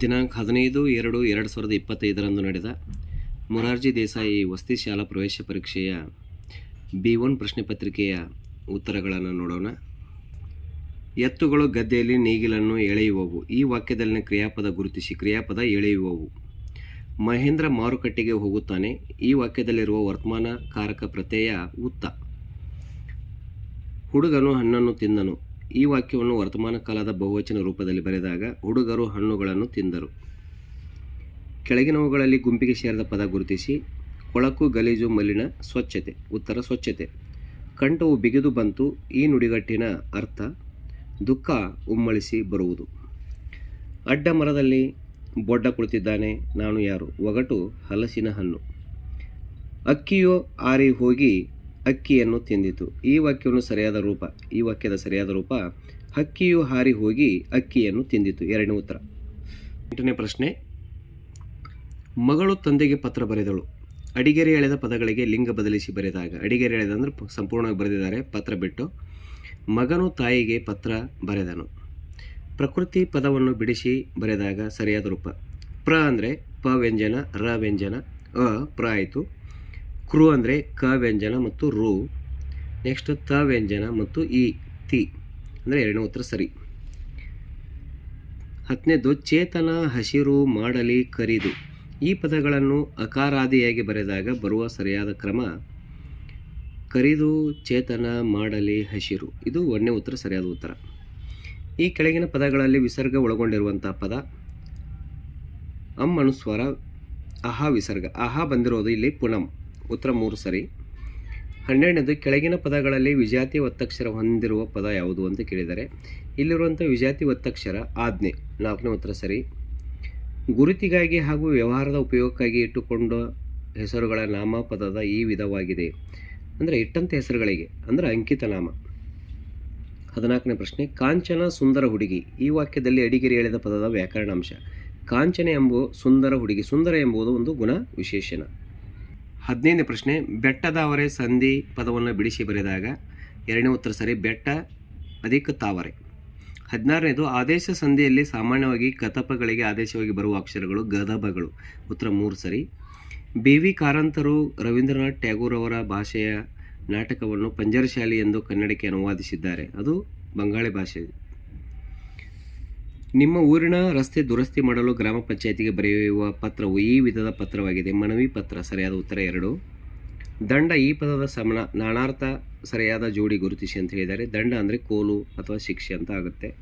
ದಿನಾಂಕ ಹದಿನೈದು ಎರಡು ಎರಡು ಸಾವಿರದ ಇಪ್ಪತ್ತೈದರಂದು ನಡೆದ ಮೊರಾರ್ಜಿ ದೇಸಾಯಿ ವಸತಿ ಶಾಲಾ ಪ್ರವೇಶ ಪರೀಕ್ಷೆಯ ಬಿ ಒನ್ ಪ್ರಶ್ನೆ ಪತ್ರಿಕೆಯ ಉತ್ತರಗಳನ್ನು ನೋಡೋಣ. ಎತ್ತುಗಳು ಗದ್ದೆಯಲ್ಲಿ ನೇಗಿಲನ್ನು ಎಳೆಯುವವು. ಈ ವಾಕ್ಯದಲ್ಲಿನ ಕ್ರಿಯಾಪದ ಗುರುತಿಸಿ. ಕ್ರಿಯಾಪದ ಎಳೆಯುವವು. ಮಹೇಂದ್ರ ಮಾರುಕಟ್ಟೆಗೆ ಹೋಗುತ್ತಾನೆ. ಈ ವಾಕ್ಯದಲ್ಲಿರುವ ವರ್ತಮಾನ ಕಾರಕ ಪ್ರತ್ಯಯ ಉತ್ತ. ಹುಡುಗನು ಹಣ್ಣನ್ನು ತಿಂದನು. ಈ ವಾಕ್ಯವನ್ನು ವರ್ತಮಾನ ಕಾಲದ ಬಹುವಚನ ರೂಪದಲ್ಲಿ ಬರೆದಾಗ ಹುಡುಗರು ಹಣ್ಣುಗಳನ್ನು ತಿಂದರು. ಕೆಳಗಿನವುಗಳಲ್ಲಿ ಗುಂಪಿಗೆ ಸೇರಿದ ಪದ ಗುರುತಿಸಿ, ಕೊಳಕು, ಗಲೀಜು, ಮಲಿನ, ಸ್ವಚ್ಛತೆ. ಉತ್ತರ, ಸ್ವಚ್ಛತೆ. ಕಂಠವು ಬಿಗಿದು ಬಂತು, ಈ ನುಡಿಗಟ್ಟಿನ ಅರ್ಥ, ದುಃಖ ಉಮ್ಮಳಿಸಿ ಬರುವುದು. ಅಡ್ಡ ಮರದಲ್ಲಿ ಬೊಡ್ಡ ಕುಳಿತಿದ್ದಾನೆ ನಾನು ಯಾರು? ಒಗಟು ಹಲಸಿನ ಹಣ್ಣು. ಅಕ್ಕಿಯು ಆರಿ ಹೋಗಿ ಅಕ್ಕಿಯನ್ನು ತಿಂದಿತು. ಈ ವಾಕ್ಯವನ್ನು ಸರಿಯಾದ ರೂಪ, ಈ ವಾಕ್ಯದ ಸರಿಯಾದ ರೂಪ, ಹಕ್ಕಿಯು ಹಾರಿ ಹೋಗಿ ಅಕ್ಕಿಯನ್ನು ತಿಂದಿತು. ಎರಡನೇ ಉತ್ತರ. ಎಂಟನೇ ಪ್ರಶ್ನೆ. ಮಗಳು ತಂದೆಗೆ ಪತ್ರ ಬರೆದಳು. ಅಡಿಗೆರೆ ಎಳೆದ ಪದಗಳಿಗೆ ಲಿಂಗ ಬದಲಿಸಿ ಬರೆದಾಗ, ಅಡಿಗೆರೆ ಎಳೆದ ಅಂದರೆ ಸಂಪೂರ್ಣವಾಗಿ ಬರೆದಿದ್ದಾರೆ, ಪತ್ರ ಬಿಟ್ಟು, ಮಗನು ತಾಯಿಗೆ ಪತ್ರ ಬರೆದನು. ಪ್ರಕೃತಿ ಪದವನ್ನು ಬಿಡಿಸಿ ಬರೆದಾಗ ಸರಿಯಾದ ರೂಪ. ಪ್ರ ಅಂದರೆ ಪ ವ್ಯಂಜನ, ರ ವ್ಯಂಜನ, ಅ ಪ್ರ ಆಯಿತು. ಕ್ರು ಅಂದರೆ ಕ ವ್ಯಂಜನ ಮತ್ತು ರು. ನೆಕ್ಸ್ಟ್ ತ ವ್ಯಂಜನ ಮತ್ತು ಇ ತಿ. ಅಂದರೆ ಎರಡನೇ ಉತ್ತರ ಸರಿ. ಹತ್ತನೇದು, ಚೇತನ ಹಸಿರು ಮಾಡಲಿ ಕರಿದು. ಈ ಪದಗಳನ್ನು ಅಕಾರಾದಿಯಾಗಿ ಬರೆದಾಗ ಬರುವ ಸರಿಯಾದ ಕ್ರಮ, ಕರಿದು ಚೇತನ ಮಾಡಲಿ ಹಸಿರು. ಇದು ಒಂದನೇ ಉತ್ತರ, ಸರಿಯಾದ ಉತ್ತರ. ಈ ಕೆಳಗಿನ ಪದಗಳಲ್ಲಿ ವಿಸರ್ಗ ಒಳಗೊಂಡಿರುವಂಥ ಪದ ಅಮ್ ಅನುಸ್ವಾರ, ಅಹಾ ವಿಸರ್ಗ. ಅಹ ಬಂದಿರೋದು ಇಲ್ಲಿ ಪುನಂ. ಉತ್ತರ ಮೂರು ಸರಿ. ಹನ್ನೆರಡನೇದು, ಕೆಳಗಿನ ಪದಗಳಲ್ಲಿ ವಿಜಾತಿ ಒತ್ತಕ್ಷರ ಹೊಂದಿರುವ ಪದ ಯಾವುದು ಅಂತ ಕೇಳಿದರೆ, ಇಲ್ಲಿರುವಂಥ ವಿಜಾತಿ ಒತ್ತಕ್ಷರ ಆಜ್ಞೆ, ನಾಲ್ಕನೇ ಉತ್ತರ ಸರಿ. ಗುರುತಿಗಾಗಿ ಹಾಗೂ ವ್ಯವಹಾರದ ಉಪಯೋಗಕ್ಕಾಗಿ ಇಟ್ಟುಕೊಂಡ ಹೆಸರುಗಳ ನಾಮಪದದ ಈ ವಿಧವಾಗಿದೆ. ಅಂದರೆ ಇಟ್ಟಂಥ ಹೆಸರುಗಳಿಗೆ, ಅಂದರೆ ಅಂಕಿತ ನಾಮ. ಹದಿನಾಲ್ಕನೇ ಪ್ರಶ್ನೆ, ಕಾಂಚನ ಸುಂದರ ಹುಡುಗಿ, ಈ ವಾಕ್ಯದಲ್ಲಿ ಅಡಿಗೆರೆ ಹೇಳಿದ ಪದದ ವ್ಯಾಕರಣಾಂಶ. ಕಾಂಚನ ಎಂಬುವ ಸುಂದರ ಹುಡುಗಿ, ಸುಂದರ ಎಂಬುದು ಒಂದು ಗುಣ ವಿಶೇಷಣ ಹದಿನೈದನೇ ಪ್ರಶ್ನೆ, ಬೆಟ್ಟದ ಅವರೇ ಸಂಧಿ ಪದವನ್ನು ಬಿಡಿಸಿ ಬರೆದಾಗ ಎರಡನೇ ಉತ್ತರ ಸರಿ, ಬೆಟ್ಟ ಅಧಿಕ ತಾವರೆ. ಹದಿನಾರನೇದು, ಆದೇಶ ಸಂಧಿಯಲ್ಲಿ ಸಾಮಾನ್ಯವಾಗಿ ಕತಪಗಳಿಗೆ ಆದೇಶವಾಗಿ ಬರುವ ಅಕ್ಷರಗಳು ಗದಬಗಳು. ಉತ್ತರ ಮೂರು ಸರಿ. ಬಿ ವಿ ಕಾರಂತರು ರವೀಂದ್ರನಾಥ್ ಟ್ಯಾಗೂರ್ ಅವರ ಭಾಷೆಯ ನಾಟಕವನ್ನು ಪಂಜರಶಾಲಿ ಎಂದು ಕನ್ನಡಕ್ಕೆ ಅನುವಾದಿಸಿದ್ದಾರೆ. ಅದು ಬಂಗಾಳಿ ಭಾಷೆ. ನಿಮ್ಮ ಊರಿನ ರಸ್ತೆ ದುರಸ್ತಿ ಮಾಡಲು ಗ್ರಾಮ ಪಂಚಾಯಿತಿಗೆ ಬರೆಯುವ ಪತ್ರವು ಈ ವಿಧದ ಪತ್ರವಾಗಿದೆ. ಮನವಿ ಪತ್ರ, ಸರಿಯಾದ ಉತ್ತರ ಎರಡು. ದಂಡ, ಈ ಪದದ ಸಮನ, ನಾನಾರ್ಥ, ಸರಿಯಾದ ಜೋಡಿ ಗುರುತಿಸಿ ಅಂತ ಹೇಳಿದ್ದಾರೆ. ದಂಡ ಅಂದರೆ ಕೋಲು ಅಥವಾ ಶಿಕ್ಷೆ ಅಂತ ಆಗುತ್ತೆ.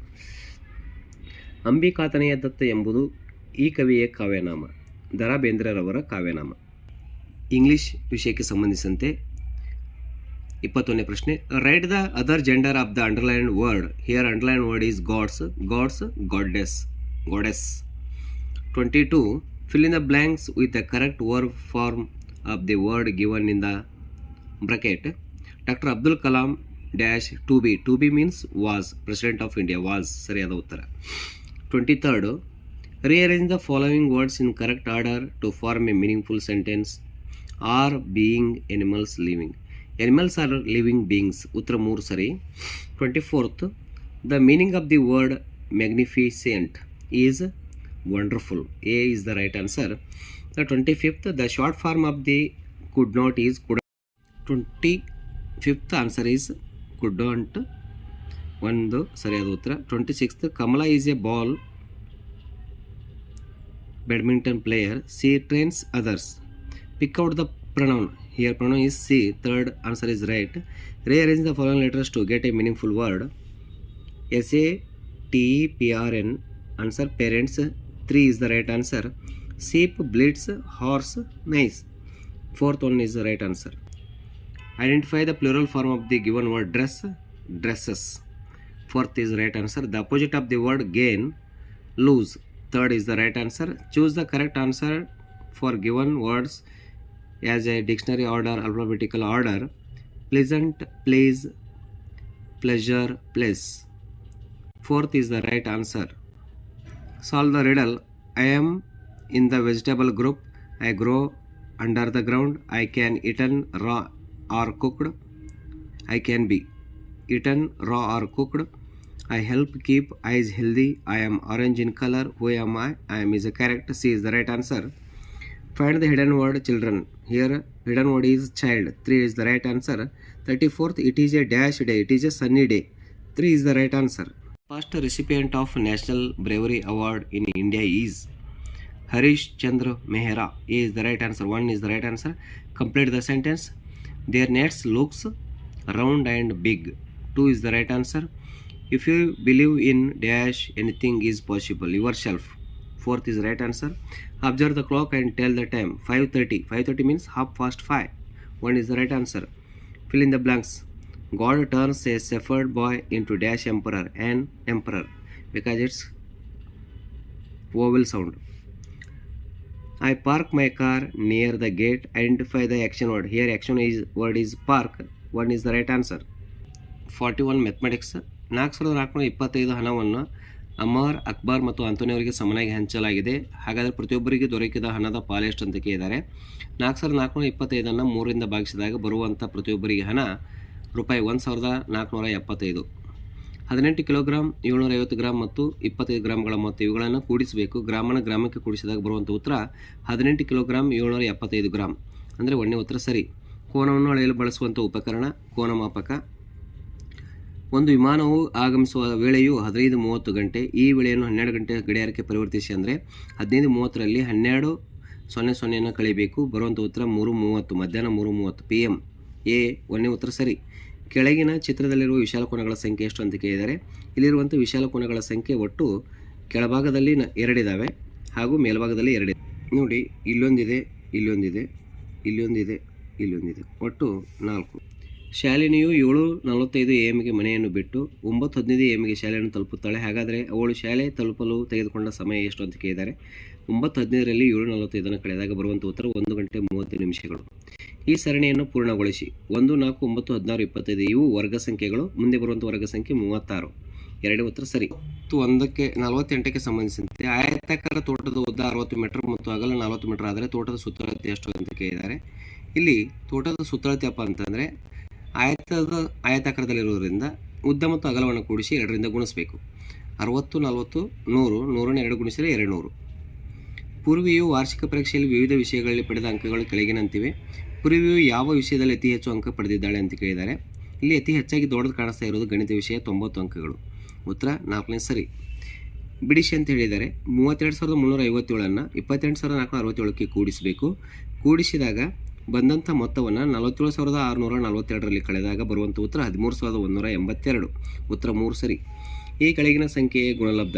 ಅಂಬಿಕಾತನೆಯ ದತ್ತ ಎಂಬುದು ಈ ಕವಿಯ ಕಾವ್ಯನಾಮ. ದರಾ ಬೇಂದ್ರರವರ ಕಾವ್ಯನಾಮ. ಇಂಗ್ಲಿಷ್ ವಿಷಯಕ್ಕೆ ಸಂಬಂಧಿಸಿದಂತೆ ಇಪ್ಪತ್ತೊಂದನೇ ಪ್ರಶ್ನೆ write the other gender of the underline word here underline word is gods gods goddess goddess twenty two fill in the blanks with the correct verb form of the word given in the bracket dr abdul kalam dash to be to be means was president of india was ಸರಿಯಾದ ಉತ್ತರ twenty third rearrange the following words in correct order to form a meaningful sentence are being animals living animals are living beings ಉತ್ತರ ಮೂರು ಸರಿ twenty fourth the meaning of the word magnificent is wonderful a is the right answer the 25th the short form of the could not is could 25th answer is couldn't ಒಂದು ಸರಿಯಾದ ಉತ್ತರ twenty sixth Kamala is a ball badminton player she trains others pick out the pronoun. Here pronoun is c third answer is right. Rearrange the following letters to get a meaningful word. S a t e p r n answer parents. 3 is the right answer. Sheep bleats horse nice fourth one is the right answer. Identify the plural form of the given word dress dresses. Fourth is the right answer. The opposite of the word gain lose. Third is the right answer. Choose the correct answer for given words as a dictionary order alphabetical order pleasant please pleasure place fourth is the right answer solve the riddle i am in the vegetable group i grow under the ground i can eaten raw or cooked i can be eaten raw or cooked I help keep eyes healthy. I am orange in color. Who am I? I am is a character. C is the right answer. Find the hidden word children. Here hidden word is child. 3 is the right answer. 34th it is a dash day. It is a sunny day. 3 is the right answer. First recipient of National Bravery Award in India is Harish Chandra Mehra. A is the right answer. 1 is the right answer. Complete the sentence. Their nets looks round and big. 2 is the right answer. If you believe in dash anything is possible. Yourself. Fourth is right answer. Answer observe the clock and tell the time five thirty five thirty means half is the right answer fill in the blanks god turns a shepherd boy into dash emperor and emperor because it's vowel sound i park my car near the gate identify the action word here action is word is park one is the right answer 41 mathematics ನಾಲ್ಕು ಸಾವಿರದ ನಾಲ್ಕುನೂರ ಇಪ್ಪತ್ತೈದು ಹಣವನ್ನು ಅಮರ್, ಅಕ್ಬರ್ ಮತ್ತು ಅಂತೋನಿಯವರಿಗೆ ಸಮನಾಗಿ ಹಂಚಲಾಗಿದೆ. ಹಾಗಾದರೆ ಪ್ರತಿಯೊಬ್ಬರಿಗೆ ದೊರಕಿದ ಹಣದ ಪಾಲೆಷ್ಟು ಅಂತ ಕೇಳಿದ್ದಾರೆ ನಾಲ್ಕು ಸಾವಿರದ ನಾಲ್ಕುನೂರ ಇಪ್ಪತ್ತೈದನ್ನು ಮೂರರಿಂದ ಭಾಗಿಸಿದಾಗ ಬರುವಂಥ ಪ್ರತಿಯೊಬ್ಬರಿಗೆ ಹಣ ರೂಪಾಯಿ ಒಂದು ಸಾವಿರದ ನಾಲ್ಕುನೂರ ಎಪ್ಪತ್ತೈದು. ಹದಿನೆಂಟು ಕಿಲೋಗ್ರಾಮ್ ಏಳ್ನೂರ ಐವತ್ತು ಗ್ರಾಮ್ ಮತ್ತು ಇಪ್ಪತ್ತೈದು ಗ್ರಾಮ್ಗಳ ಮೊತ್ತ ಇವುಗಳನ್ನು ಕೂಡಿಸಬೇಕು. ಗ್ರಾಮನ ಗ್ರಾಮಕ್ಕೆ ಕೂಡಿಸಿದಾಗ ಬರುವಂಥ ಉತ್ತರ ಹದಿನೆಂಟು ಕಿಲೋಗ್ರಾಮ್ ಏಳ್ನೂರ ಎಪ್ಪತ್ತೈದು ಗ್ರಾಮ್ ಅಂದರೆ ಒಣ್ಣೆ ಉತ್ತರ ಸರಿ. ಕೋನವನ್ನು ಅಳೆಯಲು ಬಳಸುವಂಥ ಉಪಕರಣ ಕೋನ ಮಾಪಕ ಒಂದು ವಿಮಾನವು ಆಗಮಿಸುವ ವೇಳೆಯು ಹದಿನೈದು ಮೂವತ್ತು ಗಂಟೆ, ಈ ವೇಳೆಯನ್ನು ಹನ್ನೆರಡು ಗಂಟೆ ಗಡಿಯಾರಕ್ಕೆ ಪರಿವರ್ತಿಸಿ ಅಂದರೆ ಹದಿನೈದು ಮೂವತ್ತರಲ್ಲಿ ಹನ್ನೆರಡು ಸೊನ್ನೆ ಸೊನ್ನೆಯನ್ನು ಕಳಿಬೇಕು. ಬರುವಂಥ ಉತ್ತರ ಮೂರು ಮೂವತ್ತು, ಮಧ್ಯಾಹ್ನ ಮೂರು ಮೂವತ್ತು ಪಿ ಎಂ ಎ ಒಂದನೇ ಉತ್ತರ ಸರಿ. ಕೆಳಗಿನ ಚಿತ್ರದಲ್ಲಿರುವ ವಿಶಾಲ ಕೋನಗಳ ಸಂಖ್ಯೆ ಎಷ್ಟು ಅಂತ ಕೇಳಿದರೆ ಇಲ್ಲಿರುವಂಥ ವಿಶಾಲ ಕೋನಗಳ ಸಂಖ್ಯೆ ಒಟ್ಟು ಕೆಳಭಾಗದಲ್ಲಿ ನ ಎರಡಿದ್ದಾವೆ ಹಾಗೂ ಮೇಲ್ಭಾಗದಲ್ಲಿ ಎರಡಿದೆ. ನೋಡಿ, ಇಲ್ಲೊಂದಿದೆ ಇಲ್ಲೊಂದಿದೆ ಇಲ್ಲೊಂದಿದೆ ಇಲ್ಲೊಂದಿದೆ, ಒಟ್ಟು ನಾಲ್ಕು. ಶಾಲಿನಿಯು ಏಳು ನಲವತ್ತೈದು ಎ ಎಮ್ಗೆ ಮನೆಯನ್ನು ಬಿಟ್ಟು ಒಂಬತ್ತು ಹದಿನೈದು ಎ ಎಮ್ಗೆ ಶಾಲೆಯನ್ನು ತಲುಪುತ್ತಾಳೆ. ಹಾಗಾದರೆ ಅವಳು ಶಾಲೆ ತಲುಪಲು ತೆಗೆದುಕೊಂಡ ಸಮಯ ಎಷ್ಟು ಅಂತ ಕೇಳಿದ್ದಾರೆ ಒಂಬತ್ತು ಹದಿನೈದರಲ್ಲಿ ಏಳು ನಲವತ್ತೈದನ್ನು ಕಳೆದಾಗ ಬರುವಂಥ ಉತ್ತರ ಒಂದು ಗಂಟೆ ಮೂವತ್ತು ನಿಮಿಷಗಳು. ಈ ಸರಣಿಯನ್ನು ಪೂರ್ಣಗೊಳಿಸಿ. ಒಂದು, ನಾಲ್ಕು, ಒಂಬತ್ತು, ಹದಿನಾರು, ಇಪ್ಪತ್ತೈದು ಇವು ವರ್ಗ ಸಂಖ್ಯೆಗಳು. ಮುಂದೆ ಬರುವಂಥ ವರ್ಗ ಸಂಖ್ಯೆ ಮೂವತ್ತಾರು. ಎರಡು ಉತ್ತರ ಸರಿ. ಮತ್ತು ಒಂದಕ್ಕೆ ನಲವತ್ತೆಂಟಕ್ಕೆ ಸಂಬಂಧಿಸಿದಂತೆ ಆಯತಾಕಾರ ತೋಟದ ಉದ್ದ ಅರವತ್ತು ಮೀಟರ್ ಮತ್ತು ಅಗಲ ನಲವತ್ತು ಮೀಟರ್ ಆದರೆ ತೋಟದ ಸುತ್ತಳತೆ ಎಷ್ಟು ಅಂತ ಕೇಳಿದ್ದಾರೆ ಇಲ್ಲಿ ತೋಟದ ಸುತ್ತಳತೆ ಅಪ್ಪ ಅಂತಂದರೆ ಆಯತದ ಆಯತಾಕಾರದಲ್ಲಿರುವುದರಿಂದ ಉದ್ದ ಮತ್ತು ಅಗಲವನ್ನು ಕೂಡಿಸಿ ಎರಡರಿಂದ ಗುಣಿಸಬೇಕು. ಅರವತ್ತು, ನಲವತ್ತು, ನೂರು, ನೂರನ್ನು ಎರಡು ಗುಣಿಸಿದರೆ ಎರಡು ನೂರು ಪೂರ್ವಿಯು ವಾರ್ಷಿಕ ಪರೀಕ್ಷೆಯಲ್ಲಿ ವಿವಿಧ ವಿಷಯಗಳಲ್ಲಿ ಪಡೆದ ಅಂಕಗಳು ಕೆಳಗಿನಂತಿವೆ. ಪೂರ್ವಿಯು ಯಾವ ವಿಷಯದಲ್ಲಿ ಅತಿ ಹೆಚ್ಚು ಅಂಕ ಪಡೆದಿದ್ದಾಳೆ ಅಂತ ಕೇಳಿದ್ದಾರೆ ಇಲ್ಲಿ ಅತಿ ಹೆಚ್ಚಾಗಿ ದೊಡ್ಡದು ಕಾಣಿಸ್ತಾ ಇರೋದು ಗಣಿತ ವಿಷಯ ತೊಂಬತ್ತು ಅಂಕಗಳು. ಉತ್ತರ ನಾಲ್ಕನೇ ಸರಿ. ಬಿಡಿಸಿ ಅಂತ ಹೇಳಿದ್ದಾರೆ ಮೂವತ್ತೆರಡು ಸಾವಿರದ ಮುನ್ನೂರ ಐವತ್ತೇಳನ್ನು ಇಪ್ಪತ್ತೆಂಟು ಸಾವಿರದ ನಾಲ್ಕುನೂರ ಅರವತ್ತೇಳಕ್ಕೆ ಕೂಡಿಸಬೇಕು. ಕೂಡಿಸಿದಾಗ ಬಂದಂಥ ಮೊತ್ತವನ್ನು ನಲವತ್ತೇಳು ಸಾವಿರದ ಆರುನೂರ ನಲವತ್ತೆರಡರಲ್ಲಿ ಕಳೆದಾಗ ಬರುವಂಥ ಉತ್ತರ ಹದಿಮೂರು ಸಾವಿರದ ಒಂದೂರ ಎಂಬತ್ತೆರಡು. ಉತ್ತರ ಮೂರು ಸರಿ. ಈ ಕೆಳಗಿನ ಸಂಖ್ಯೆಯ ಗುಣಲಬ್ಧ.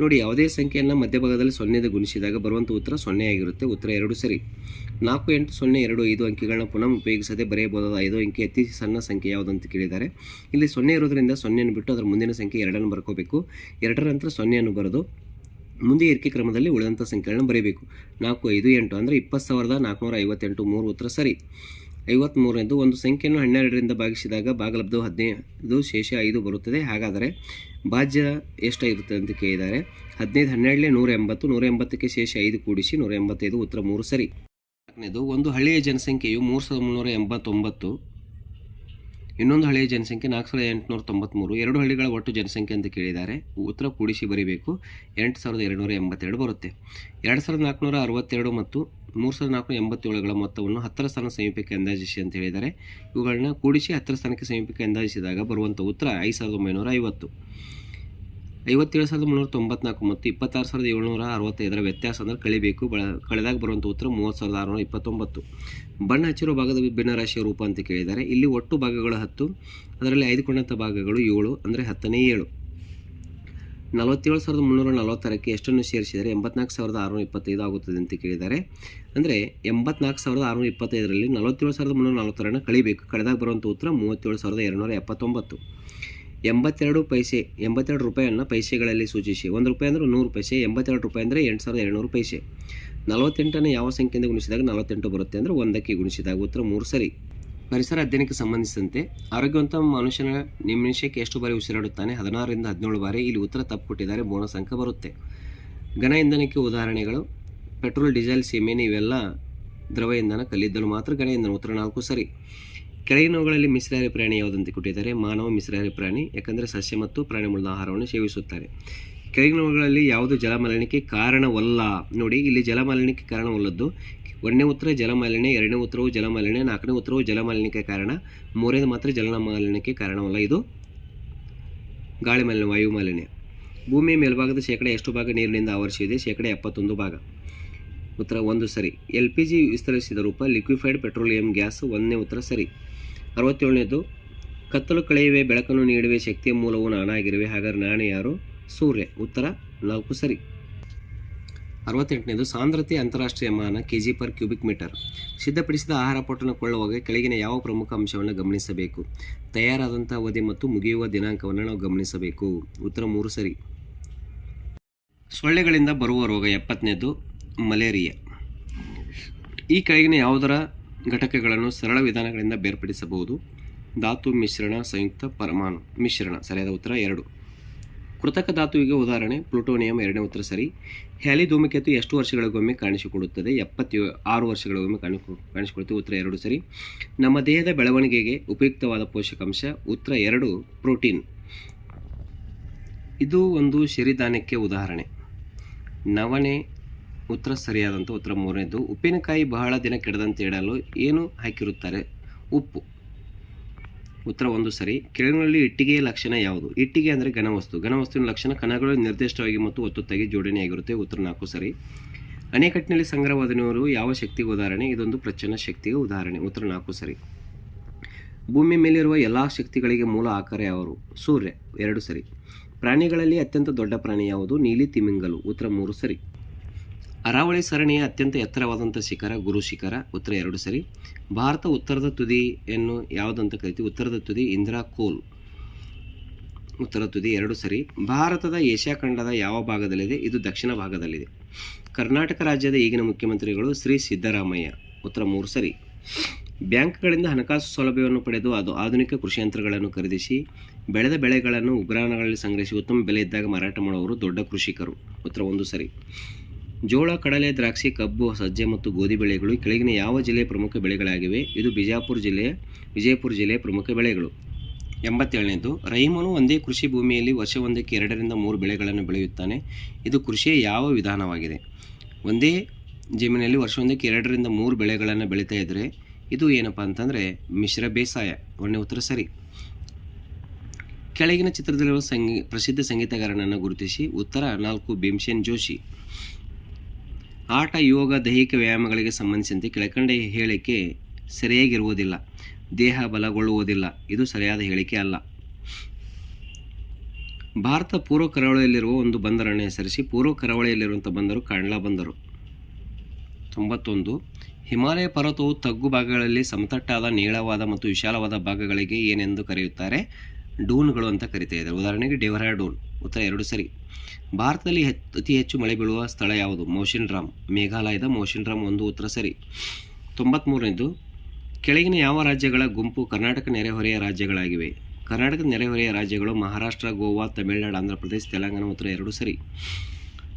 ನೋಡಿ, ಯಾವುದೇ ಸಂಖ್ಯೆಯನ್ನು ಮಧ್ಯಭಾಗದಲ್ಲಿ ಸೊನ್ನೆಯಿಂದ ಗುಣಿಸಿದಾಗ ಬರುವಂಥ ಉತ್ತರ ಸೊನ್ನೆ ಆಗಿರುತ್ತೆ. ಉತ್ತರ ಎರಡು ಸರಿ. ನಾಲ್ಕು ಎಂಟು ಸೊನ್ನೆ ಎರಡು ಐದು ಅಂಕಿಗಳನ್ನ ಪುನಃ ಉಪಯೋಗಿಸದೆ ಬರೆಯಬಹುದಾದ ಐದು ಅಂಕಿ ಅತಿ ಸಣ್ಣ ಸಂಖ್ಯೆ ಯಾವುದು ಅಂತ ಕೇಳಿದ್ದಾರೆ. ಇಲ್ಲಿ ಸೊನ್ನೆ ಇರೋದ್ರಿಂದ ಸೊನ್ನೆಯನ್ನು ಬಿಟ್ಟು ಅದರ ಮುಂದಿನ ಸಂಖ್ಯೆ ಎರಡನ್ನು ಬರ್ಕೋಬೇಕು. ಎರಡರ ನಂತರ ಸೊನ್ನೆಯನ್ನು ಬರೆದು ಮುಂದೆ ಏರಿಕೆ ಕ್ರಮದಲ್ಲಿ ಉಳಿದಂಥ ಸಂಖ್ಯೆಗಳನ್ನು ಬರೀಬೇಕು. ನಾಲ್ಕು, ಐದು, ಎಂಟು ಅಂದರೆ ಇಪ್ಪತ್ತು ಸಾವಿರದ ನಾಲ್ಕುನೂರ ಐವತ್ತೆಂಟು ಮೂರು ಉತ್ತರ ಸರಿ. ಐವತ್ತ್ಮೂರನೇದು ಒಂದು ಸಂಖ್ಯೆಯನ್ನು ಹನ್ನೆರಡರಿಂದ ಭಾಗಿಸಿದಾಗ ಭಾಗಲಬ್ಧವು ಹದಿನೈದು ಶೇಷ ಐದು ಬರುತ್ತದೆ. ಹಾಗಾದರೆ ಭಾಜ್ಯ ಎಷ್ಟಾಗಿರುತ್ತೆ ಅಂತ ಕೇಳಿದ್ದಾರೆ. ಹದಿನೈದು ಹನ್ನೆರಡಲೇ ನೂರ ಎಂಬತ್ತು, ನೂರ ಎಂಬತ್ತಕ್ಕೆ ಶೇಷ ಐದು ಕೂಡಿಸಿ ನೂರ ಎಂಬತ್ತೈದು ಉತ್ತರ ಮೂರು ಸರಿ. ನಾಲ್ಕನೇದು, ಒಂದು ಹಳ್ಳಿಯ ಜನಸಂಖ್ಯೆಯು ಮೂರು ಸಾವಿರದ ಮುನ್ನೂರ ಎಂಬತ್ತೊಂಬತ್ತು ಇನ್ನೊಂದು ಹಳೆಯ ಜನಸಂಖ್ಯೆ ನಾಲ್ಕು ಸಾವಿರದ ಎಂಟುನೂರ ತೊಂಬತ್ತ್ಮೂರು ಎರಡು ಹಳ್ಳಿಗಳ ಒಟ್ಟು ಜನಸಂಖ್ಯೆ ಅಂತ ಕೇಳಿದ್ದಾರೆ. ಉತ್ತರ ಕೂಡಿಸಿ ಬರೀಬೇಕು. ಎಂಟು ಸಾವಿರದ ಎರಡುನೂರ ಎಂಬತ್ತೆರಡು ಬರುತ್ತೆ. ಎರಡು ಸಾವಿರದ ನಾಲ್ಕುನೂರ ಅರವತ್ತೆರಡು ಮತ್ತು ಮೂರು ಸಾವಿರದ ನಾಲ್ಕುನೂರ ಎಂಬತ್ತೇಳುಗಳ ಮೊತ್ತವನ್ನು ಹತ್ತರ ಸ್ಥಾನ ಸಮೀಪಕ್ಕೆ ಅಂದಾಜಿಸಿ ಅಂತ ಹೇಳಿದ್ದಾರೆ. ಇವುಗಳನ್ನ ಕೂಡಿಸಿ ಹತ್ತರ ಸ್ಥಾನಕ್ಕೆ ಸಮೀಪಕ್ಕೆ ಅಂದಾಜಿಸಿದಾಗ ಬರುವಂಥ ಉತ್ತರ ಐದು ಸಾವಿರದ ಒಂಬೈನೂರ ಐವತ್ತು. ಐವತ್ತೇಳು ಸಾವಿರದ ಮುನ್ನೂರ ತೊಂಬತ್ನಾಲ್ಕು ಮತ್ತು ಇಪ್ಪತ್ತಾರು ಸಾವಿರದ ಏಳ್ನೂರ ಅರವತ್ತೈದರ ವ್ಯತ್ಯಾಸ ಅಂದರೆ ಕಳಿಬೇಕು. ಬಳ ಕಳೆದಾಗ ಬರುವಂಥ ಉತ್ತರ ಮೂವತ್ತು ಸಾವಿರದ ಆರುನೂರ ಇಪ್ಪತ್ತೊಂಬತ್ತು. ಬಣ್ಣ ಹಚ್ಚಿರುವ ಭಾಗದ ಭಿನ್ನರಾಶಿಯ ರೂಪ ಅಂತ ಕೇಳಿದ್ದಾರೆ. ಇಲ್ಲಿ ಒಟ್ಟು ಭಾಗಗಳು ಹತ್ತು, ಅದರಲ್ಲಿ ಆಯ್ದುಕೊಂಡಂಥ ಭಾಗಗಳು ಏಳು, ಅಂದರೆ ಹತ್ತನೇ ಏಳು. ನಲವತ್ತೇಳು ಸಾವಿರದ ಮುನ್ನೂರ ನಲವತ್ತರಕ್ಕೆ ಎಷ್ಟನ್ನು ಸೇರಿಸಿದರೆ ಎಂಬತ್ನಾಲ್ಕು ಸಾವಿರದ ಆರುನೂರ ಇಪ್ಪತ್ತೈದು ಆಗುತ್ತದೆ ಅಂತ ಕೇಳಿದ್ದಾರೆ. ಅಂದರೆ ಎಂಬತ್ನಾಲ್ಕು ಸಾವಿರದ ಆರುನೂರ ಇಪ್ಪತ್ತೈದರಲ್ಲಿ ನಲವತ್ತೇಳು ಸಾವಿರದ ಮುನ್ನೂರ ನಲವತ್ತರನ್ನು ಕಳಿಬೇಕು. ಕಳೆದಾಗ ಬರುವಂಥ ಉತ್ತರ ಮೂವತ್ತೇಳು ಸಾವಿರದ ಎರಡುನೂರ ಎಪ್ಪತ್ತೊಂಬತ್ತು. ಎಂಬತ್ತೆರಡು ಪೈಸೆ, ಎಂಬತ್ತೆರಡು ರೂಪಾಯಿಯನ್ನು ಪೈಸೆಗಳಲ್ಲಿ ಸೂಚಿಸಿ. ಒಂದು ರೂಪಾಯಿ ಅಂದರೆ ನೂರು ಪೈಸೆ, ಎಂಬತ್ತೆರಡು ರೂಪಾಯಿ ಅಂದರೆ ಎಂಟು ಸಾವಿರದ ಎರಡುನೂರು ಪೈಸೆ. ನಲವತ್ತೆಂಟನ್ನು ಯಾವ ಸಂಖ್ಯೆಯಿಂದ ಗುಣಿಸಿದಾಗ ನಲವತ್ತೆಂಟು ಬರುತ್ತೆ ಅಂದರೆ ಒಂದಕ್ಕೆ ಗುಣಿಸಿದಾಗ ಉತ್ತರ ಮೂರು ಸರಿ. ಪರಿಸರ ಅಧ್ಯಯನಕ್ಕೆ ಸಂಬಂಧಿಸಿದಂತೆ ಆರೋಗ್ಯವಂತ ಮನುಷ್ಯನ ನಿಮಿಷಕ್ಕೆ ಎಷ್ಟು ಬಾರಿ ಉಸಿರಾಡುತ್ತಾನೆ? ಹದಿನಾರರಿಂದ ಹದಿನೇಳು ಬಾರಿ. ಇಲ್ಲಿ ಉತ್ತರ ತಪ್ಪು ಕೊಟ್ಟಿದ್ದಾರೆ. ಬೋನಸ್ ಅಂಕ ಬರುತ್ತೆ. ಘನ ಇಂಧನಕ್ಕೆ ಉದಾಹರಣೆಗಳು. ಪೆಟ್ರೋಲ್, ಡೀಸೆಲ್, ಸೀಮೆನ್ ಇವೆಲ್ಲ ದ್ರವ ಇಂಧನ ಕಲ್ಲಿದ್ದಲು ಮಾತ್ರ ಘನ ಇಂಧನ. ಉತ್ತರ ನಾಲ್ಕು ಸರಿ. ಕೆಳಗಿನವುಗಳಲ್ಲಿ ಮಿಶ್ರಹಾರಿ ಪ್ರಾಣಿ ಯಾವುದಂತೆ ಕೊಟ್ಟಿದ್ದಾರೆ? ಮಾನವ ಮಿಶ್ರಹಾರಿ ಪ್ರಾಣಿ, ಯಾಕಂದರೆ ಸಸ್ಯ ಮತ್ತು ಪ್ರಾಣಿ ಮೂಲದ ಆಹಾರವನ್ನು ಸೇವಿಸುತ್ತಾರೆ. ಕೆಳಗಿನವುಗಳಲ್ಲಿ ಯಾವುದು ಜಲಮಾಲಿನ್ಯಕ್ಕೆ ಕಾರಣವಲ್ಲ? ನೋಡಿ, ಇಲ್ಲಿ ಜಲಮಾಲಿನ್ಯಕ್ಕೆ ಕಾರಣವಲ್ಲದ್ದು, ಒಂದನೇ ಉತ್ತರ ಜಲಮಾಲಿನ್ಯ, ಎರಡನೇ ಉತ್ತರವು ಜಲಮಾಲಿನ್ಯ, ನಾಲ್ಕನೇ ಉತ್ತರವು ಜಲಮಾಲಿನ್ಯಕ್ಕೆ ಕಾರಣ, ಮೂರನೇದು ಮಾತ್ರ ಜಲಮಾಲಿನ್ಯಕ್ಕೆ ಕಾರಣವಲ್ಲ. ಇದು ಗಾಳಿ ಮಾಲಿನ್ಯ, ವಾಯು ಮಾಲಿನ್ಯ. ಭೂಮಿಯ ಮೇಲ್ಭಾಗದ ಶೇಕಡ ಎಷ್ಟು ಭಾಗ ನೀರಿನಿಂದ ಆವರಿಸಿದೆ? ಶೇಕಡ ಎಪ್ಪತ್ತೊಂದು ಭಾಗ. ಉತ್ತರ ಒಂದು ಸರಿ. ಎಲ್ ಪಿ ಜಿ ವಿಸ್ತರಿಸಿದ ರೂಪ ಲಿಕ್ವಿಫೈಡ್ ಪೆಟ್ರೋಲಿಯಂ ಗ್ಯಾಸ್ ಒಂದನೇ ಉತ್ತರ ಸರಿ. ಅರವತ್ತೇಳನೇದು, ಕತ್ತಲು ಕಳೆಯುವೆ, ಬೆಳಕನ್ನು ನೀಡುವೆ, ಶಕ್ತಿಯ ಮೂಲವು ನಾನಾಗಿರುವೆ, ಹಾಗಾದರೆ ನಾನು ಯಾರು? ಸೂರ್ಯ. ಉತ್ತರ ನಾಲ್ಕು ಸರಿ. ಅರವತ್ತೆಂಟನೇದು, ಸಾಂದ್ರತೆ ಅಂತಾರಾಷ್ಟ್ರೀಯ ಮಾನ K G per cubic metre. ಸಿದ್ಧಪಡಿಸಿದ ಆಹಾರ ಪೊಟ್ಟನ್ನು ಕೊಳ್ಳುವಾಗ ಕೆಳಗಿನ ಯಾವ ಪ್ರಮುಖ ಅಂಶವನ್ನು ಗಮನಿಸಬೇಕು? ತಯಾರಾದಂಥ ಅವಧಿ ಮತ್ತು ಮುಗಿಯುವ ದಿನಾಂಕವನ್ನು ನಾವು ಗಮನಿಸಬೇಕು. ಉತ್ತರ ಮೂರು ಸರಿ. ಸೊಳ್ಳೆಗಳಿಂದ ಬರುವ ರೋಗ ಎಪ್ಪತ್ತನೇದು ಮಲೇರಿಯಾ. ಈ ಕೆಳಗಿನ ಯಾವುದರ ಘಟಕಗಳನ್ನು ಸರಳ ವಿಧಾನಗಳಿಂದ ಬೇರ್ಪಡಿಸಬಹುದು? ಧಾತು ಮಿಶ್ರಣ ಸಂಯುಕ್ತ ಪರಮಾಣು ಮಿಶ್ರಣ, ಸರಿಯಾದ ಉತ್ತರ ಎರಡು. ಕೃತಕ ಧಾತುವಿಗೆ ಉದಾಹರಣೆ, ಪ್ಲುಟೋನಿಯಂ ಎರಡನೇ ಉತ್ತರ ಸರಿ. ಹ್ಯಾಲಿ ಧೂಮಕೇತು ಎಷ್ಟು ವರ್ಷಗಳಿಗೊಮ್ಮೆ ಕಾಣಿಸಿಕೊಡುತ್ತದೆ ಎಪ್ಪತ್ತೇ ಆರು ವರ್ಷಗಳಿಗೊಮ್ಮೆ ಕಾಣಿ ಕಾಣಿಸಿಕೊಳ್ಳುತ್ತೆ ಉತ್ತರ ಎರಡು ಸರಿ. ನಮ್ಮ ದೇಹದ ಬೆಳವಣಿಗೆಗೆ ಉಪಯುಕ್ತವಾದ ಪೋಷಕಾಂಶ, ಉತ್ತರ ಎರಡು, ಪ್ರೋಟೀನ್. ಇದು ಒಂದು ಸಿರಿಧಾನ್ಯಕ್ಕೆ ಉದಾಹರಣೆ. ನವಣೆ ಉತ್ತರ ಸರಿಯಾದಂಥ ಉತ್ತರ ಮೂರನೇದು, ಉಪ್ಪಿನಕಾಯಿ ಬಹಳ ದಿನ ಕೆಡದಂತೆ ಇಡಲು ಏನು ಹಾಕಿರುತ್ತಾರೆ? ಉಪ್ಪು. ಉತ್ತರ ಒಂದು ಸರಿ. ಕೆಳಗಿನಲ್ಲಿ ಇಟ್ಟಿಗೆಯ ಲಕ್ಷಣ ಯಾವುದು? ಇಟ್ಟಿಗೆ ಅಂದರೆ ಘನವಸ್ತು. ಘನವಸ್ತುವಿನ ಲಕ್ಷಣ ಕಣಗಳು ನಿರ್ದಿಷ್ಟವಾಗಿ ಮತ್ತು ಒತ್ತೊತ್ತಾಗಿ ಜೋಡಣೆಯಾಗಿರುತ್ತೆ. ಉತ್ತರ ನಾಲ್ಕು ಸರಿ. ಅಣೆಕಟ್ಟಿನಲ್ಲಿ ಸಂಗ್ರಹವಾದವರು ಯಾವ ಶಕ್ತಿಗೆ ಉದಾಹರಣೆ? ಇದೊಂದು ಪ್ರಚನ್ನ ಶಕ್ತಿಗೆ ಉದಾಹರಣೆ. ಉತ್ತರ ನಾಲ್ಕು ಸರಿ. ಭೂಮಿ ಮೇಲಿರುವ ಎಲ್ಲ ಶಕ್ತಿಗಳಿಗೆ ಮೂಲ ಆಕಾರ ಯಾವರು ಸೂರ್ಯ. ಎರಡು ಸರಿ. ಪ್ರಾಣಿಗಳಲ್ಲಿ ಅತ್ಯಂತ ದೊಡ್ಡ ಪ್ರಾಣಿ ಯಾವುದು? ನೀಲಿ ತಿಮಿಂಗಲು. ಉತ್ತರ ಮೂರು ಸರಿ. ಅರಾವಳಿ ಸರಣಿಯ ಅತ್ಯಂತ ಎತ್ತರವಾದಂಥ ಶಿಖರ, ಗುರು ಶಿಖರ, ಉತ್ತರ ಎರಡು ಸರಿ. ಭಾರತ ಉತ್ತರದ ತುದಿಯನ್ನು ಯಾವುದಂತ ಕರಿತೀವಿ? ಉತ್ತರದ ತುದಿ ಇಂದಿರಾ ಕೋಲ್. ಉತ್ತರ ತುದಿ ಎರಡು ಸರಿ. ಭಾರತದ ಏಷ್ಯಾ ಖಂಡದ ಯಾವ ಭಾಗದಲ್ಲಿದೆ? ಇದು ದಕ್ಷಿಣ ಭಾಗದಲ್ಲಿದೆ. ಕರ್ನಾಟಕ ರಾಜ್ಯದ ಈಗಿನ ಮುಖ್ಯಮಂತ್ರಿಗಳು ಶ್ರೀ ಸಿದ್ದರಾಮಯ್ಯ. ಉತ್ತರ ಮೂರು ಸರಿ. ಬ್ಯಾಂಕ್ಗಳಿಂದ ಹಣಕಾಸು ಸೌಲಭ್ಯವನ್ನು ಪಡೆದು ಅದು ಆಧುನಿಕ ಕೃಷಿ ಯಂತ್ರಗಳನ್ನು ಖರೀದಿಸಿ, ಬೆಳೆದ ಬೆಳೆಗಳನ್ನು ಉಗ್ರಾಣಗಳಲ್ಲಿ ಸಂಗ್ರಹಿಸಿ ಉತ್ತಮ ಬೆಲೆ ಇದ್ದಾಗ ಮಾರಾಟ ಮಾಡುವವರು ದೊಡ್ಡ ಕೃಷಿಕರು. ಉತ್ತರ ಒಂದು ಸರಿ. ಜೋಳ, ಕಡಲೆ, ದ್ರಾಕ್ಷಿ, ಕಬ್ಬು, ಸಜ್ಜೆ ಮತ್ತು ಗೋಧಿ ಬೆಳೆಗಳು ಕೆಳಗಿನ ಯಾವ ಜಿಲ್ಲೆಯ ಪ್ರಮುಖ ಬೆಳೆಗಳಾಗಿವೆ? ಇದು ಬಿಜಾಪುರ ಜಿಲ್ಲೆ, ವಿಜಯಪುರ ಜಿಲ್ಲೆಯ ಪ್ರಮುಖ ಬೆಳೆಗಳು. ಎಂಬತ್ತೇಳನೇದು, ರೈಮನು ಒಂದೇ ಕೃಷಿ ಭೂಮಿಯಲ್ಲಿ ವರ್ಷವೊಂದಕ್ಕೆ ಎರಡರಿಂದ ಮೂರು ಬೆಳೆಗಳನ್ನು ಬೆಳೆಯುತ್ತಾನೆ. ಇದು ಕೃಷಿಯ ಯಾವ ವಿಧಾನವಾಗಿದೆ? ಒಂದೇ ಜಮೀನಲ್ಲಿ ವರ್ಷವೊಂದಕ್ಕೆ ಎರಡರಿಂದ ಮೂರು ಬೆಳೆಗಳನ್ನು ಬೆಳೀತಾ ಇದ್ದರೆ ಇದು ಏನಪ್ಪ ಅಂತಂದರೆ ಮಿಶ್ರ ಬೇಸಾಯ. ಒಳ್ಳೆ ಉತ್ತರ ಸರಿ. ಕೆಳಗಿನ ಚಿತ್ರದಲ್ಲಿರುವ ಸಂಗೀ, ಪ್ರಸಿದ್ಧ ಸಂಗೀತಗಾರನನ್ನು ಗುರುತಿಸಿ, ಉತ್ತರ ನಾಲ್ಕು ಭೀಮ್ಸೇನ್ ಜೋಶಿ. ಆಟ, ಯೋಗ, ದೈಹಿಕ ವ್ಯಾಯಾಮಗಳಿಗೆ ಸಂಬಂಧಿಸಿದಂತೆ ಕೆಳಕಂಡ ಹೇಳಿಕೆ ಸರಿಯಾಗಿರುವುದಿಲ್ಲ. ದೇಹ ಬಲಗೊಳ್ಳುವುದಿಲ್ಲ. ಇದು ಸರಿಯಾದ ಹೇಳಿಕೆ ಅಲ್ಲ. ಭಾರತ ಪೂರ್ವ ಕರಾವಳಿಯಲ್ಲಿರುವ ಒಂದು ಬಂದರನ್ನು ಹೆಸರಿಸಿ, ಪೂರ್ವ ಕರಾವಳಿಯಲ್ಲಿರುವಂಥ ಬಂದರು ಕಾಂಡ್ಲಾ ಬಂದರು. ತೊಂಬತ್ತೊಂದು, ಹಿಮಾಲಯ ಪರ್ವತವು ತಗ್ಗು ಭಾಗಗಳಲ್ಲಿ ಸಮತಟ್ಟಾದ, ನೀಳವಾದ ಮತ್ತು ವಿಶಾಲವಾದ ಭಾಗಗಳಿಗೆ ಏನೆಂದು ಕರೆಯುತ್ತಾರೆ? ಡೂನ್ಗಳು ಅಂತ ಕರಿತಾ ಇದ್ದಾರೆ. ಉದಾಹರಣೆಗೆ ಡೆವರಾಡೂನ್ ಉತ್ತರ ಎರಡು ಸರಿ. ಭಾರತದಲ್ಲಿ ಅತಿ ಹೆಚ್ಚು ಮಳೆ ಬೀಳುವ ಸ್ಥಳ ಯಾವುದು? ಮೌಶಿನ್ ರಾಮ್ ಮೇಘಾಲಯದ ಮೌಶಿನ್ ರಾಮ್ ಒಂದು, ಉತ್ತರ ಸರಿ. ತೊಂಬತ್ತ್ಮೂರನೇದು ಕೆಳಗಿನ ಯಾವ ರಾಜ್ಯಗಳ ಗುಂಪು ಕರ್ನಾಟಕ ನೆರೆಹೊರೆಯ ರಾಜ್ಯಗಳಾಗಿವೆ? ಕರ್ನಾಟಕದ ನೆರೆಹೊರೆಯ ರಾಜ್ಯಗಳು ಮಹಾರಾಷ್ಟ್ರ, ಗೋವಾ, ತಮಿಳುನಾಡು ಆಂಧ್ರ ಪ್ರದೇಶ ತೆಲಂಗಾಣ ಉತ್ತರ ಎರಡು ಸರಿ.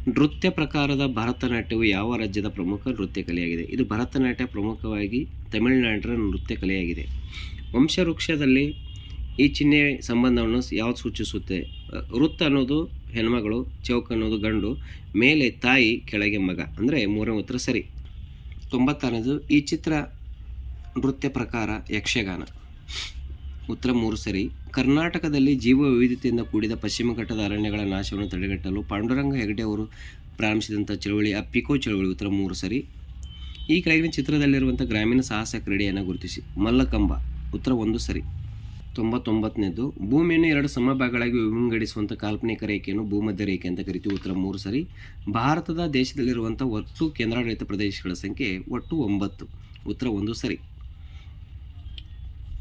ನೃತ್ಯ ಪ್ರಕಾರದ ಭರತನಾಟ್ಯವು ಯಾವ ರಾಜ್ಯದ ಪ್ರಮುಖ ನೃತ್ಯ ಕಲೆಯಾಗಿದೆ? ಇದು ಭರತನಾಟ್ಯ ಪ್ರಮುಖವಾಗಿ ತಮಿಳುನಾಡಿನ ನೃತ್ಯ ಕಲೆಯಾಗಿದೆ. ವಂಶವೃಕ್ಷದಲ್ಲಿ ಈ ಚಿಹ್ನೆ ಸಂಬಂಧವನ್ನು ಯಾವ್ದು ಸೂಚಿಸುತ್ತೆ? ವೃತ್ತ ಅನ್ನೋದು ಹೆಣ್ಮಗಳು, ಚೌಕ ಅನ್ನೋದು ಗಂಡು, ಮೇಲೆ ತಾಯಿ, ಕೆಳಗೆ ಮಗ. ಅಂದರೆ ಮೂರನೇ ಉತ್ತರ ಸರಿ. ತೊಂಬತ್ತಾರನೇದು, ಈ ಚಿತ್ರ ನೃತ್ಯ ಪ್ರಕಾರ ಯಕ್ಷಗಾನ. ಉತ್ತರ ಮೂರು ಸರಿ. ಕರ್ನಾಟಕದಲ್ಲಿ ಜೀವ ವೈವಿಧ್ಯತೆಯಿಂದ ಕೂಡಿದ ಪಶ್ಚಿಮ ಘಟ್ಟದ ಅರಣ್ಯಗಳ ನಾಶವನ್ನು ತಡೆಗಟ್ಟಲು ಪಾಂಡುರಂಗ ಹೆಗಡೆ ಅವರು ಪ್ರಾರಂಭಿಸಿದಂಥ ಚಳವಳಿ ಅಪ್ಪಿಕೋ ಚಳವಳಿ, ಉತ್ತರ ಮೂರು ಸರಿ. ಈ ಕೆಳಗಿನ ಚಿತ್ರದಲ್ಲಿರುವಂಥ ಗ್ರಾಮೀಣ ಸಾಹಸ ಕ್ರೀಡೆಯನ್ನು ಗುರುತಿಸಿ. ಮಲ್ಲಕಂಬ, ಉತ್ತರ ಒಂದು ಸರಿ. ತೊಂಬತ್ತೊಂಬತ್ತನೇದು ಭೂಮಿಯನ್ನು ಎರಡು ಸಮಭಾಗಗಳಾಗಿ ವಿಂಗಡಿಸುವಂಥ ಕಾಲ್ಪನಿಕ ರೇಖೆಯನ್ನು ಭೂಮಧ್ಯ ರೇಖೆ ಅಂತ ಕರಿತೀವಿ, ಉತ್ತರ ಮೂರು ಸರಿ. ಭಾರತದ ದೇಶದಲ್ಲಿರುವಂಥ ಒಟ್ಟು ಕೇಂದ್ರಾಡಳಿತ ಪ್ರದೇಶಗಳ ಸಂಖ್ಯೆ ಒಟ್ಟು ಒಂಬತ್ತು, ಉತ್ತರ ಒಂದು ಸರಿ.